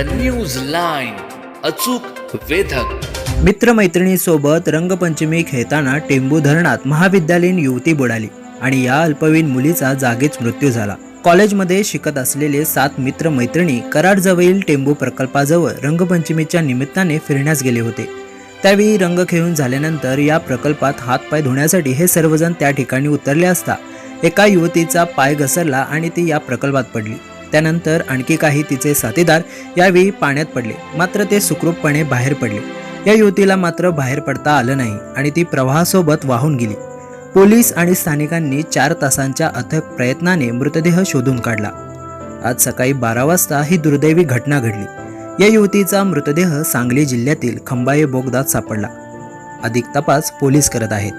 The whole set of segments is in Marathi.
द न्यूज लाईन अचूक वेधक. मित्रमैत्रिणीसोबत रंगपंचमी खेळताना टेंबू धरणात महाविद्यालयीन युवती बुडाली आणि या अल्पवयीन मुलीचा जागीच मृत्यू झाला. कॉलेजमध्ये शिकत असलेले सात मित्रमैत्रिणी कराडजवळील टेंबू प्रकल्पाजवळ रंगपंचमीच्या निमित्ताने फिरण्यास गेले होते. त्यावेळी रंग खेळून झाल्यानंतर या प्रकल्पात हातपाय धुण्यासाठी हे सर्वजण त्या ठिकाणी उतरले असता एका युवतीचा पाय घसरला आणि ती या प्रकल्पात पडली. त्यानंतर आणखी काही तिचे साथीदार यावेळी पाण्यात पडले. मात्र ते सुखरूपपणे बाहेर पडले. या युवतीला मात्र बाहेर पडता आलं नाही आणि ती प्रवाहासोबत वाहून गेली. पोलीस आणि स्थानिकांनी चार तासांच्या अथक प्रयत्नाने मृतदेह शोधून काढला. आज सकाळी बारा वाजता ही दुर्दैवी घटना घडली. या युवतीचा मृतदेह सांगली जिल्ह्यातील खंबाळे बोगदात सापडला. अधिक तपास पोलीस करत आहेत.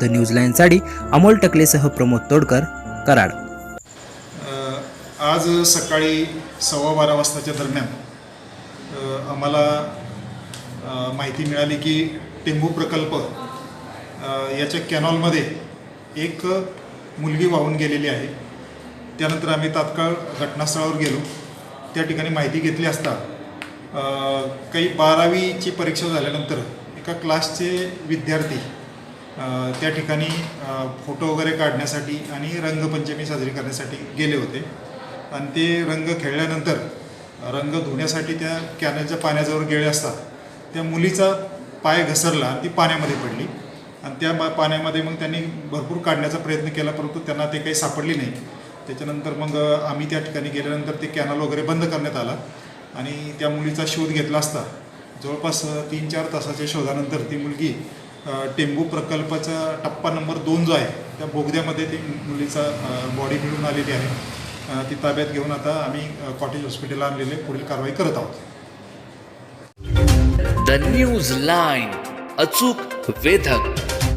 द न्यूज लाईनसाठी अमोल टकलेसह प्रमोद तोडकर कराड. आज सकाळी सव्वा बारा वाजताच्या दरम्यान आम्हाला माहिती मिळाली की टेंबू प्रकल्प याच्या कॅनॉलमध्ये एक मुलगी वाहून गेलेली आहे. त्यानंतर आम्ही तात्काळ घटनास्थळावर गेलो. त्या ठिकाणी माहिती घेतली असता काही बारावीची परीक्षा झाल्यानंतर एका क्लासचे विद्यार्थी त्या ठिकाणी फोटो वगैरे काढण्यासाठी आणि रंगपंचमी साजरी करण्यासाठी गेले होते. आणि ते रंग खेळल्यानंतर रंग धुण्यासाठी त्या कॅनलच्या पाण्याजवळ गेले असतात. त्या मुलीचा पाय घसरला आणि ती पाण्यामध्ये पडली. आणि त्या बा पाण्यामध्ये मग त्यांनी भरपूर काढण्याचा प्रयत्न केला परंतु त्यांना ते काही सापडली नाही. त्याच्यानंतर मग आम्ही त्या ठिकाणी गेल्यानंतर ते कॅनल वगैरे बंद करण्यात आला आणि त्या मुलीचा शोध घेतला असता. जवळपास तीन चार तासाच्या शोधानंतर ती मुलगी टेंबू प्रकल्पाचा टप्पा नंबर दोन जो आहे त्या बोगद्यामध्ये ती मुलीचा बॉडी मिळून आलेली आहे. ती ताब्यात घेऊन आता आम्ही कॉटेज हॉस्पिटलला आणलेले पुढील कारवाई करत आहोत. द न्यूज लाईन अचूक वेधक.